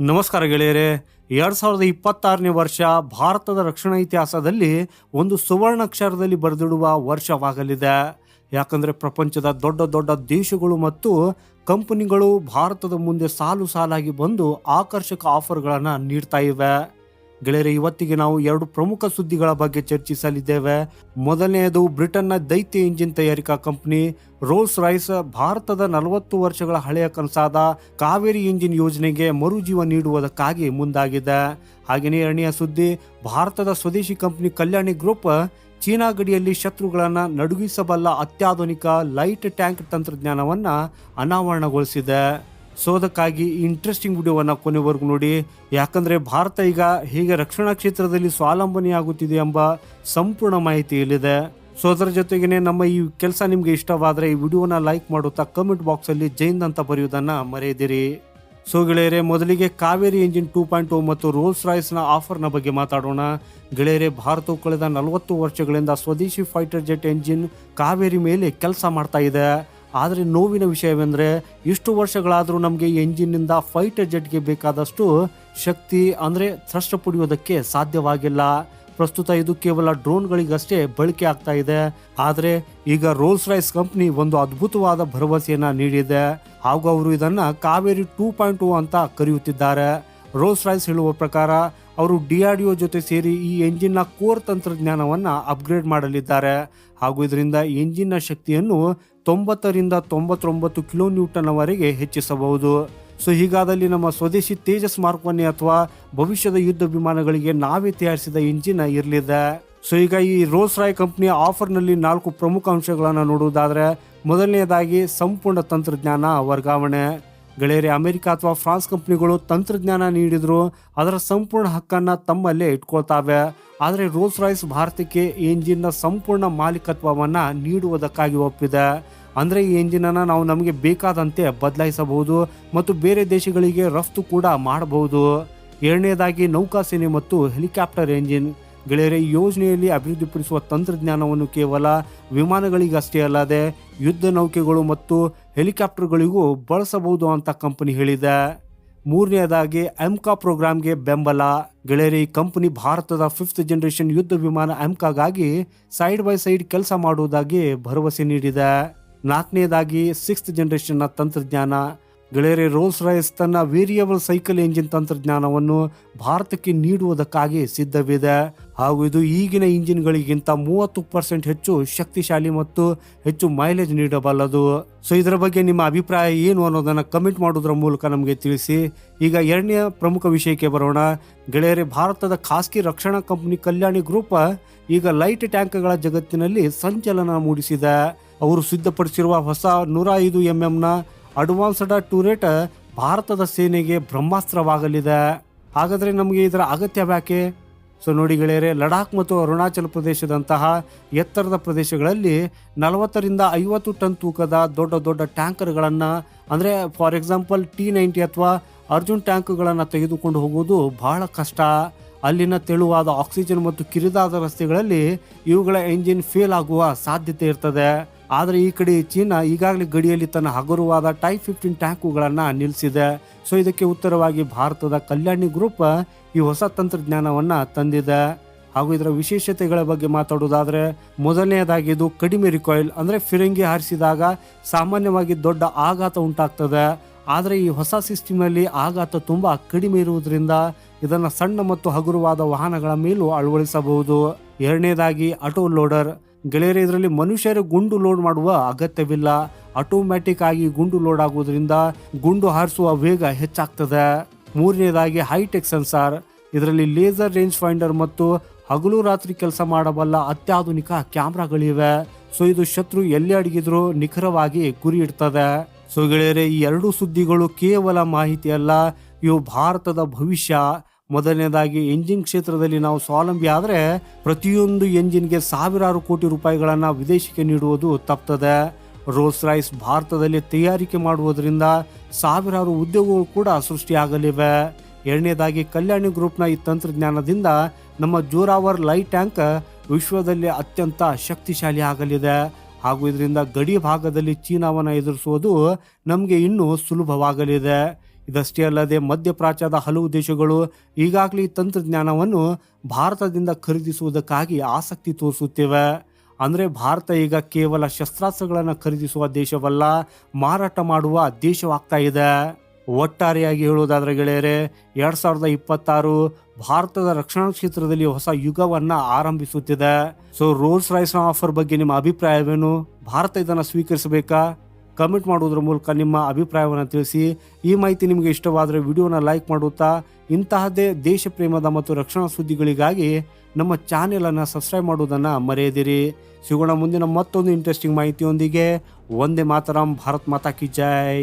ನಮಸ್ಕಾರ ಗೆಳೆಯರೆ, ಎರಡ್ ಸಾವಿರದ ಇಪ್ಪತ್ತಾರನೇ ವರ್ಷ ಭಾರತದ ರಕ್ಷಣಾ ಇತಿಹಾಸದಲ್ಲಿ ಒಂದು ಸುವರ್ಣಾಕ್ಷರದಲ್ಲಿ ಬರೆದಿಡುವ ವರ್ಷವಾಗಲಿದೆ. ಯಾಕಂದ್ರೆ ಪ್ರಪಂಚದ ದೊಡ್ಡ ದೊಡ್ಡ ದೇಶಗಳು ಮತ್ತು ಕಂಪನಿಗಳು ಭಾರತದ ಮುಂದೆ ಸಾಲು ಸಾಲಾಗಿ ಬಂದು ಆಕರ್ಷಕ ಆಫರ್ಗಳನ್ನು ನೀಡ್ತಾ ಇವೆ. ಗೆಳೆಯರೆ, ಇವತ್ತಿಗೆ ನಾವು ಎರಡು ಪ್ರಮುಖ ಸುದ್ದಿಗಳ ಬಗ್ಗೆ ಚರ್ಚಿಸಲಿದ್ದೇವೆ. ಮೊದಲನೆಯದು ಬ್ರಿಟನ್ನ ದೈತ್ಯ ಇಂಜಿನ್ ತಯಾರಿಕಾ ಕಂಪನಿ ರೋಲ್ಸ್ ರೈಸ್ ಭಾರತದ ನಲವತ್ತು ವರ್ಷಗಳ ಹಳೆಯ ಕನಸಾದ ಕಾವೇರಿ ಇಂಜಿನ್ ಯೋಜನೆಗೆ ಮರುಜೀವ ನೀಡುವುದಕ್ಕಾಗಿ ಮುಂದಾಗಿದೆ. ಹಾಗೆಯೇ ಎರಡನೆಯ ಸುದ್ದಿ, ಭಾರತದ ಸ್ವದೇಶಿ ಕಂಪನಿ ಕಲ್ಯಾಣಿ ಗ್ರೂಪ್ ಚೀನಾ ಗಡಿಯಲ್ಲಿ ಶತ್ರುಗಳನ್ನು ನಡುಗಿಸಬಲ್ಲ ಅತ್ಯಾಧುನಿಕ ಲೈಟ್ ಟ್ಯಾಂಕ್ ತಂತ್ರಜ್ಞಾನವನ್ನು ಅನಾವರಣಗೊಳಿಸಿದೆ. ಸೊ ಅದಕ್ಕಾಗಿ ಇಂಟ್ರೆಸ್ಟಿಂಗ್ ವಿಡಿಯೋವನ್ನು ಕೊನೆವರೆಗೂ ನೋಡಿ. ಯಾಕಂದರೆ ಭಾರತ ಈಗ ಹೇಗೆ ರಕ್ಷಣಾ ಕ್ಷೇತ್ರದಲ್ಲಿ ಸ್ವಾವಲಂಬನೆಯಾಗುತ್ತಿದೆ ಎಂಬ ಸಂಪೂರ್ಣ ಮಾಹಿತಿ ಇಲ್ಲಿದೆ. ಸೊ ಅದರ ಜೊತೆಗೇನೆ ನಮ್ಮ ಈ ಕೆಲಸ ನಿಮಗೆ ಇಷ್ಟವಾದರೆ ಈ ವಿಡಿಯೋನ ಲೈಕ್ ಮಾಡುತ್ತಾ ಕಮೆಂಟ್ ಬಾಕ್ಸಲ್ಲಿ ಜೈನ್ ಅಂತ ಬರೆಯುವುದನ್ನು ಮರೆಯದಿರಿ. ಸೊ ಗೆಳೆಯರೆ, ಮೊದಲಿಗೆ Kaveri engine two point two ಮತ್ತು ರೋಲ್ಸ್ ರಾಯ್ಸ್ನ ಆಫರ್ನ ಬಗ್ಗೆ ಮಾತಾಡೋಣ. ಗೆಳೆಯರೆ ಭಾರತವು ಕಳೆದ ನಲವತ್ತು ವರ್ಷಗಳಿಂದ ಸ್ವದೇಶಿ ಫೈಟರ್ ಜೆಟ್ ಎಂಜಿನ್ ಕಾವೇರಿ ಮೇಲೆ ಕೆಲಸ ಮಾಡ್ತಾ ಇದೆ. ಆದರೆ ನೋವಿನ ವಿಷಯವೆಂದರೆ ಇಷ್ಟು ವರ್ಷಗಳಾದರೂ ನಮಗೆ ಎಂಜಿನ್ನಿಂದ ಫೈಟರ್ ಜೆಟ್ಗೆ ಬೇಕಾದಷ್ಟು ಶಕ್ತಿ ಅಂದರೆ ಥ್ರಸ್ಟ್ ಪಡೆಯೋದಕ್ಕೆ ಸಾಧ್ಯವಾಗಿಲ್ಲ. ಪ್ರಸ್ತುತ ಇದು ಕೇವಲ ಡ್ರೋನ್ಗಳಿಗಷ್ಟೇ ಬಳಕೆ ಆಗ್ತಾ ಇದೆ. ಆದರೆ ಈಗ ರೋಲ್ಸ್ ರೈಸ್ ಕಂಪ್ನಿ ಒಂದು ಅದ್ಭುತವಾದ ಭರವಸೆಯನ್ನು ನೀಡಿದೆ. ಹಾಗೂ ಅವರು ಇದನ್ನು ಕಾವೇರಿ ಟೂ ಪಾಯಿಂಟ್ ಟೂ ಅಂತ ಕರೆಯುತ್ತಿದ್ದಾರೆ. ರೋಲ್ಸ್ ರೈಸ್ ಹೇಳುವ ಪ್ರಕಾರ ಅವರು ಡಿಆರ್ಡಿಒ ಜೊತೆ ಸೇರಿ ಈ ಎಂಜಿನ್ನ ಕೋರ್ ತಂತ್ರಜ್ಞಾನವನ್ನ ಅಪ್ಗ್ರೇಡ್ ಮಾಡಲಿದ್ದಾರೆ. ಹಾಗೂ ಇದರಿಂದ ಎಂಜಿನ್ನ ಶಕ್ತಿಯನ್ನು ತೊಂಬತ್ತರಿಂದ ತೊಂಬತ್ತೊಂಬತ್ತು ಕಿಲೋ ನ್ಯೂಟನ್ವರೆಗೆ ಹೆಚ್ಚಿಸಬಹುದು. ಸೊ, ಹೀಗಾದಲ್ಲಿ ನಮ್ಮ ಸ್ವದೇಶಿ ತೇಜಸ್ ಮಾರ್ಕ್ ಒನ್ ಅಥವಾ ಭವಿಷ್ಯದ ಯುದ್ಧ ವಿಮಾನಗಳಿಗೆ ನಾವೇ ತಯಾರಿಸಿದ ಇಂಜಿನ್ ಇರಲಿದೆ. ಸೊ, ಈಗ ಈ ರೋಲ್ಸ್ ರಾಯ್ ಕಂಪ್ನಿಯ ಆಫರ್ನಲ್ಲಿ ನಾಲ್ಕು ಪ್ರಮುಖ ಅಂಶಗಳನ್ನು ನೋಡುವುದಾದರೆ ಮೊದಲನೆಯದಾಗಿ ಸಂಪೂರ್ಣ ತಂತ್ರಜ್ಞಾನ ವರ್ಗಾವಣೆ. ಗೆಳೆಯರೆ, ಅಮೆರಿಕ ಅಥವಾ ಫ್ರಾನ್ಸ್ ಕಂಪ್ನಿಗಳು ತಂತ್ರಜ್ಞಾನ ನೀಡಿದ್ರು ಅದರ ಸಂಪೂರ್ಣ ಹಕ್ಕನ್ನು ತಮ್ಮಲ್ಲೇ ಇಟ್ಕೊಳ್ತಾವೆ. ಆದರೆ ರೋಲ್ಸ್ ರಾಯ್ಸ್ ಭಾರತಕ್ಕೆ ಎಂಜಿನ್ನ ಸಂಪೂರ್ಣ ಮಾಲೀಕತ್ವವನ್ನು ನೀಡುವುದಕ್ಕಾಗಿ ಒಪ್ಪಿದೆ. ಅಂದರೆ ಈ ಎಂಜಿನನ್ನು ನಾವು ನಮಗೆ ಬೇಕಾದಂತೆ ಬದಲಾಯಿಸಬಹುದು ಮತ್ತು ಬೇರೆ ದೇಶಗಳಿಗೆ ರಫ್ತು ಕೂಡ ಮಾಡಬಹುದು. ಎರಡನೇದಾಗಿ ನೌಕಾಸೇನೆ ಮತ್ತು ಹೆಲಿಕಾಪ್ಟರ್ ಎಂಜಿನ್. ಗೆಳೆಯರೆ ಯೋಜನೆಯಲ್ಲಿ ಅಭಿವೃದ್ಧಿಪಡಿಸುವ ತಂತ್ರಜ್ಞಾನವನ್ನು ಕೇವಲ ವಿಮಾನಗಳಿಗಷ್ಟೇ ಅಲ್ಲದೆ ಯುದ್ಧ ನೌಕೆಗಳು ಮತ್ತು ಹೆಲಿಕಾಪ್ಟರ್ಗಳಿಗೂ ಬಳಸಬಹುದು ಅಂತ ಕಂಪನಿ ಹೇಳಿದೆ. ಮೂರನೆಯದಾಗಿ ಎಮ್ಕಾ ಪ್ರೋಗ್ರಾಂಗೆ ಬೆಂಬಲ. ಗೆಳೆಯರೆ ಕಂಪನಿ ಭಾರತದ ಫಿಫ್ತ್ ಜನರೇಷನ್ ಯುದ್ಧ ವಿಮಾನ ಅಮ್ಕಾಗಾಗಿ ಸೈಡ್ ಬೈ ಸೈಡ್ ಕೆಲಸ ಮಾಡುವುದಾಗಿ ಭರವಸೆ ನೀಡಿದೆ. ನಾಲ್ಕನೇದಾಗಿ, ಸಿಕ್ಸ್ತ್ ಜನರೇಷನ್ನ ತಂತ್ರಜ್ಞಾನ. ಗೆಳೆಯರೆ, ರೋಲ್ಸ್ ರೈಸ್ ತನ್ನ ವೇರಿಯಬಲ್ ಸೈಕಲ್ ಎಂಜಿನ್ ತಂತ್ರಜ್ಞಾನವನ್ನು ಭಾರತಕ್ಕೆ ನೀಡುವುದಕ್ಕಾಗಿ ಸಿದ್ಧವಿದೆ. ಹಾಗೂ ಇದು ಈಗಿನ ಇಂಜಿನ್ಗಳಿಗಿಂತ ಮೂವತ್ತು ಪರ್ಸೆಂಟ್ ಹೆಚ್ಚು ಶಕ್ತಿಶಾಲಿ ಮತ್ತು ಹೆಚ್ಚು ಮೈಲೇಜ್ ನೀಡಬಲ್ಲದು. ಸೊ, ಇದರ ಬಗ್ಗೆ ನಿಮ್ಮ ಅಭಿಪ್ರಾಯ ಏನು ಅನ್ನೋದನ್ನ ಕಮೆಂಟ್ ಮಾಡೋದ್ರ ಮೂಲಕ ನಮಗೆ ತಿಳಿಸಿ. ಈಗ ಎರಡನೇ ಪ್ರಮುಖ ವಿಷಯಕ್ಕೆ ಬರೋಣ. ಗೆಳೆಯರೆ, ಭಾರತದ ಖಾಸಗಿ ರಕ್ಷಣಾ ಕಂಪನಿ ಕಲ್ಯಾಣಿ ಗ್ರೂಪ್ ಈಗ ಲೈಟ್ ಟ್ಯಾಂಕ್ಗಳ ಜಗತ್ತಿನಲ್ಲಿ ಸಂಚಲನ ಮೂಡಿಸಿದೆ. ಅವರು ಸಿದ್ಧಪಡಿಸಿರುವ ಹೊಸ ನೂರ ಐದು ಎಂ ಎಂನ ಅಡ್ವಾನ್ಸ್ಡ್ ಟೂರೇಟ್ ಭಾರತದ ಸೇನೆಗೆ ಬ್ರಹ್ಮಾಸ್ತ್ರವಾಗಲಿದೆ. ಹಾಗಾದ್ರೆ ನಮಗೆ ಇದರ ಅಗತ್ಯ ಯಾಕೆ? ಸೊ ನೋಡಿ ಗೆಳೆಯರೆ, ಲಡಾಖ್ ಮತ್ತು ಅರುಣಾಚಲ ಪ್ರದೇಶದಂತಹ ಎತ್ತರದ ಪ್ರದೇಶಗಳಲ್ಲಿ ನಲವತ್ತರಿಂದ ಐವತ್ತು ಟನ್ ತೂಕದ ದೊಡ್ಡ ದೊಡ್ಡ ಟ್ಯಾಂಕರ್ಗಳನ್ನು, ಅಂದರೆ ಫಾರ್ ಎಕ್ಸಾಂಪಲ್ ಟಿ ನೈಂಟಿ ಅಥವಾ ಅರ್ಜುನ್ ಟ್ಯಾಂಕ್ಗಳನ್ನು ತೆಗೆದುಕೊಂಡು ಹೋಗುವುದು ಬಹಳ ಕಷ್ಟ. ಅಲ್ಲಿನ ತೆಳುವಾದ ಆಕ್ಸಿಜನ್ ಮತ್ತು ಕಿರಿದಾದ ರಸ್ತೆಗಳಲ್ಲಿ ಇವುಗಳ ಎಂಜಿನ್ ಫೇಲ್ ಆಗುವ ಸಾಧ್ಯತೆ ಇರ್ತದೆ. ಆದರೆ ಈ ಕಡೆ ಚೀನಾ ಈಗಾಗಲೇ ಗಡಿಯಲ್ಲಿ ತನ್ನ ಹಗುರವಾದ ಟೈ ಫಿಫ್ಟೀನ್ ಟ್ಯಾಂಕುಗಳನ್ನು ನಿಲ್ಲಿಸಿದೆ. ಸೊ ಇದಕ್ಕೆ ಉತ್ತರವಾಗಿ ಭಾರತದ ಕಲ್ಯಾಣಿ ಗ್ರೂಪ್ ಈ ಹೊಸ ತಂತ್ರಜ್ಞಾನವನ್ನು ತಂದಿದೆ. ಹಾಗೂ ಇದರ ವಿಶೇಷತೆಗಳ ಬಗ್ಗೆ ಮಾತಾಡೋದಾದ್ರೆ ಮೊದಲನೆಯದಾಗಿ ಇದು ಕಡಿಮೆ ರಿಕಾಯಿಲ್ ಅಂದರೆ ಫಿರಂಗಿ ಹಾರಿಸಿದಾಗ ಸಾಮಾನ್ಯವಾಗಿ ದೊಡ್ಡ ಆಘಾತ ಉಂಟಾಗ್ತದೆ. ಆದರೆ ಈ ಹೊಸ ಸಿಸ್ಟಮ್ನಲ್ಲಿ ಆಘಾತ ತುಂಬ ಕಡಿಮೆ ಇರುವುದರಿಂದ ಇದನ್ನು ಸಣ್ಣ ಮತ್ತು ಹಗುರವಾದ ವಾಹನಗಳ ಮೇಲೂ ಅಳವಡಿಸಬಹುದು. ಎರಡನೇದಾಗಿ ಆಟೋ ಲೋಡರ್ ಗೆಳೆಯರೆ, ಇದರಲ್ಲಿ ಮನುಷ್ಯರು ಗುಂಡು ಲೋಡ್ ಮಾಡುವ ಅಗತ್ಯವಿಲ್ಲ. ಆಟೋಮ್ಯಾಟಿಕ್ ಆಗಿ ಗುಂಡು ಲೋಡ್ ಆಗುವುದರಿಂದ ಗುಂಡು ಹಾರಿಸುವ ವೇಗ ಹೆಚ್ಚಾಗ್ತದೆ. ಮೂರನೇದಾಗಿ ಹೈಟೆಕ್ ಸೆನ್ಸಾರ್ ಇದರಲ್ಲಿ ಲೇಸರ್ ರೇಂಜ್ ಫೈಂಡರ್ ಮತ್ತು ಹಗಲು ರಾತ್ರಿ ಕೆಲಸ ಮಾಡಬಲ್ಲ ಅತ್ಯಾಧುನಿಕ ಕ್ಯಾಮ್ರಾಗಳಿವೆ. ಸೊ ಇದು ಶತ್ರು ಎಲ್ಲಿ ಅಡಗಿದ್ರು ನಿಖರವಾಗಿ ಗುರಿ ಇಡ್ತದೆ. ಸೊ ಗೆಳೆಯರೇ, ಈ ಎರಡು ಸುದ್ದಿಗಳು ಕೇವಲ ಮಾಹಿತಿ ಅಲ್ಲ, ಇವು ಭಾರತದ ಭವಿಷ್ಯ. ಮೊದಲನೇದಾಗಿ ಎಂಜಿನ್ ಕ್ಷೇತ್ರದಲ್ಲಿ ನಾವು ಸ್ವಾವಲಂಬಿ ಆದರೆ ಪ್ರತಿಯೊಂದು ಎಂಜಿನ್ಗೆ ಸಾವಿರಾರು ಕೋಟಿ ರೂಪಾಯಿಗಳನ್ನು ವಿದೇಶಕ್ಕೆ ನೀಡುವುದು ತಪ್ತದೆ. ರೋಲ್ಸ್ ರೈಸ್ ಭಾರತದಲ್ಲಿ ತಯಾರಿಕೆ ಮಾಡುವುದರಿಂದ ಸಾವಿರಾರು ಉದ್ಯೋಗಗಳು ಕೂಡ ಸೃಷ್ಟಿಯಾಗಲಿವೆ. ಎರಡನೇದಾಗಿ ಕಲ್ಯಾಣಿ ಗ್ರೂಪ್ನ ಈ ತಂತ್ರಜ್ಞಾನದಿಂದ ನಮ್ಮ ಜೋರಾವರ್ ಲೈಟ್ ಟ್ಯಾಂಕ್ ವಿಶ್ವದಲ್ಲಿ ಅತ್ಯಂತ ಶಕ್ತಿಶಾಲಿ ಆಗಲಿದೆ. ಹಾಗೂ ಇದರಿಂದ ಗಡಿ ಭಾಗದಲ್ಲಿ ಚೀನಾವನ್ನು ಎದುರಿಸುವುದು ನಮಗೆ ಇನ್ನೂ ಸುಲಭವಾಗಲಿದೆ. ಇದಷ್ಟೇ ಅಲ್ಲದೆ ಮಧ್ಯಪ್ರಾಚ್ಯದ ಹಲವು ದೇಶಗಳು ಈಗಾಗಲೇ ತಂತ್ರಜ್ಞಾನವನ್ನು ಭಾರತದಿಂದ ಖರೀದಿಸುವುದಕ್ಕಾಗಿ ಆಸಕ್ತಿ ತೋರಿಸುತ್ತಿವೆ. ಅಂದರೆ ಭಾರತ ಈಗ ಕೇವಲ ಶಸ್ತ್ರಾಸ್ತ್ರಗಳನ್ನು ಖರೀದಿಸುವ ದೇಶವಲ್ಲ, ಮಾರಾಟ ಮಾಡುವ ದೇಶವಾಗ್ತಾ ಇದೆ. ಒಟ್ಟಾರೆಯಾಗಿ ಹೇಳುವುದಾದ್ರೆ ಗೆಳೆಯರೆ, ಎರಡ್ ಸಾವಿರದ ಇಪ್ಪತ್ತಾರು ಭಾರತದ ರಕ್ಷಣಾ ಕ್ಷೇತ್ರದಲ್ಲಿ ಹೊಸ ಯುಗವನ್ನ ಆರಂಭಿಸುತ್ತಿದೆ. ಸೊ ರೋಲ್ಸ್ ರಾಯ್ಸ್ನ ಆಫರ್ ಬಗ್ಗೆ ನಿಮ್ಮ ಅಭಿಪ್ರಾಯವೇನು? ಭಾರತ ಇದನ್ನು ಸ್ವೀಕರಿಸಬೇಕಾ? ಕಮೆಂಟ್ ಮಾಡುವುದರ ಮೂಲಕ ನಿಮ್ಮ ಅಭಿಪ್ರಾಯವನ್ನು ತಿಳಿಸಿ. ಈ ಮಾಹಿತಿ ನಿಮಗೆ ಇಷ್ಟವಾದರೆ ವಿಡಿಯೋನ ಲೈಕ್ ಮಾಡುತ್ತಾ, ಇಂತಹದ್ದೇ ದೇಶ ಪ್ರೇಮದ ಮತ್ತು ರಕ್ಷಣಾ ಸುದ್ದಿಗಳಿಗಾಗಿ ನಮ್ಮ ಚಾನೆಲನ್ನು ಸಬ್ಸ್ಕ್ರೈಬ್ ಮಾಡುವುದನ್ನು ಮರೆಯದಿರಿ. ಸಿಗೋಣ ಮುಂದಿನ ಮತ್ತೊಂದು ಇಂಟ್ರೆಸ್ಟಿಂಗ್ ಮಾಹಿತಿಯೊಂದಿಗೆ. ಒಂದೇ ಮಾತರಂ, ಭಾರತ್ ಮಾತಾ ಕಿ ಜೈ.